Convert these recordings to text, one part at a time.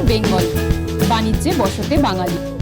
বেঙ্গল। বাণিজ্যে বসতে বাঙালি।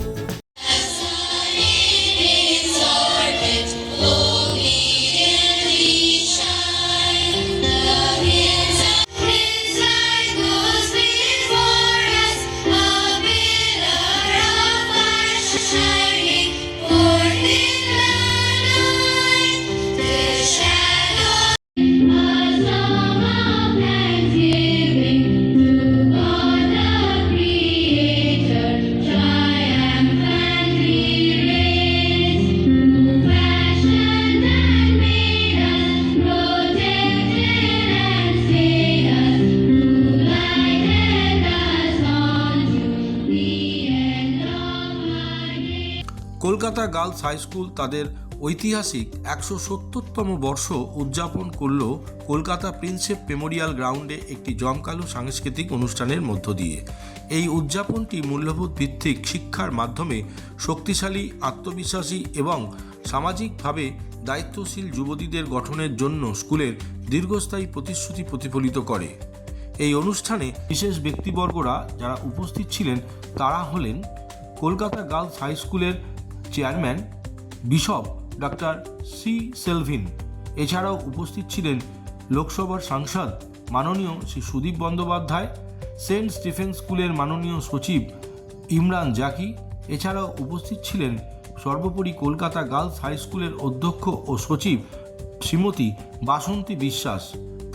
কলকাতা গার্লস হাই স্কুল তাদের ঐতিহাসিক একশো সত্তরতম বর্ষ উদযাপন করল কলকাতা প্রিন্সেপ মেমোরিয়াল গ্রাউন্ডে একটি জমকালো সাংস্কৃতিক অনুষ্ঠানের মধ্য দিয়ে। এই উদযাপনটি মূল্যবোধ ভিত্তিক শিক্ষার মাধ্যমে শক্তিশালী, আত্মবিশ্বাসী এবং সামাজিকভাবে দায়িত্বশীল যুবতীদের গঠনের জন্য স্কুলের দীর্ঘস্থায়ী প্রতিশ্রুতি প্রতিফলিত করে। এই অনুষ্ঠানে বিশেষ ব্যক্তিবর্গরা যারা উপস্থিত ছিলেন তারা হলেন কলকাতা গার্লস হাই স্কুলের chairman, bishop doctor C Selvin. এছাড়াও উপস্থিত ছিলেন লোকসভার সাংসদ মাননীয় শ্রী সুদীপ বন্দ্যোপাধ্যায়, সেন্ট স্টিফেন স্কুলের মাননীয় সচিব ইমরান জাকি। এছাড়াও উপস্থিত ছিলেন সর্বোপরি কলকাতা গার্লস হাই স্কুলের অধ্যক্ষ ও সচিব শ্রীমতী বাসন্তী বিশ্বাস।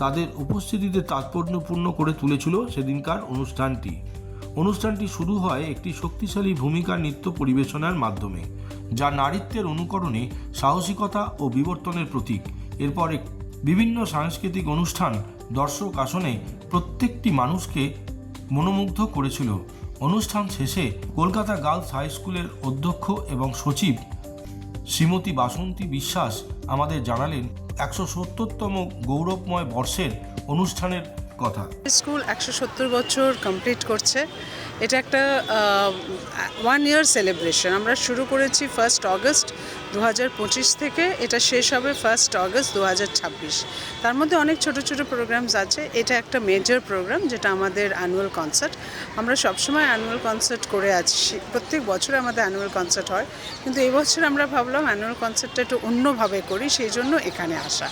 তাদের উপস্থিতিতে তাৎপর্যপূর্ণ করে তুলেছিল সেদিনকার অনুষ্ঠানটি। অনুষ্ঠানটি শুরু হয় একটি শক্তিশালী ভূমিকা নৃত্য পরিবেশনার মাধ্যমে, যা নারীত্বের অনুকরণে সাহসিকতা ও বিবর্তনের প্রতীক। এরপর বিভিন্ন সাংস্কৃতিক অনুষ্ঠান দর্শক আসনে প্রত্যেকটি মানুষকে মনোমুগ্ধ করেছিল। অনুষ্ঠান শেষে কলকাতা গার্লস হাই স্কুলের অধ্যক্ষ এবং সচিব শ্রীমতী বাসন্তী বিশ্বাস আমাদের জানালেন, একশো সত্তরতম গৌরবময় বর্ষের অনুষ্ঠানের কথা। স্কুল একশো সত্তর বছর কমপ্লিট করছে। এটা একটা ওয়ান ইয়ার সেলিব্রেশন আমরা শুরু করেছি ফার্স্ট অগস্ট দু থেকে। এটা শেষ হবে ফার্স্ট অগস্ট দু তার মধ্যে অনেক ছোট ছোট প্রোগ্রামস আছে। এটা একটা মেজর প্রোগ্রাম যেটা আমাদের অ্যানুয়াল কনসার্ট আমরা সবসময় অ্যানুয়াল কনসার্ট করে আছি। প্রত্যেক বছর আমাদের অ্যানুয়াল কনসার্ট হয়। কিন্তু এবছর আমরা ভাবলাম অ্যানুয়াল কনসার্টটা একটু অন্যভাবে করি, সেই জন্য এখানে আসা।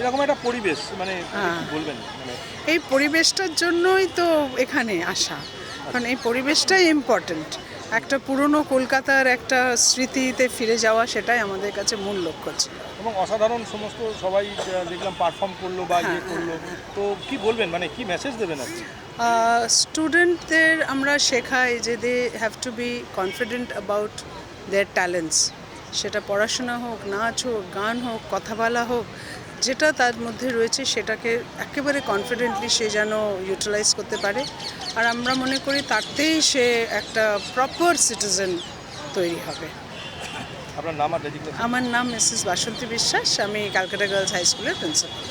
এরকম একটা পরিবেশ মানে হ্যাঁ। বলবেন মানে। এই পরিবেশটার জন্যই তো এখানে আসা। কারণ এই পরিবেশটাই ইম্পর্ট্যান্ট একটা পুরনো কলকাতার একটা স্মৃতিতে ফিরে যাওয়া সেটাই আমাদের কাছে মূল লক্ষ্য ছিল। এবং অসাধারণ সমস্ত সবাই দেখলাম পারফর্ম করল বা ইয়ে করল। তো কি বলবেন মানে কি মেসেজ দেবেন আর স্টুডেন্টদের আমরা শেখাই যে they have to be confident about their talents সেটা পড়াশোনা হোক নাচ হোক গান হোক কথা বলা হোক যেটা তার মধ্যে রয়েছে সেটাকে একেবারে কনফিডেন্টলি সে যেন ইউটিলাইজ করতে পারে। আর আমরা মনে করি তাতেই সে একটা প্রপার সিটিজেন তৈরি হবে। আপনার নাম আর আমার নাম মিসেস বাসন্তী বিশ্বাস আমি ক্যালকাটা গার্লস হাই স্কুলের প্রিন্সিপাল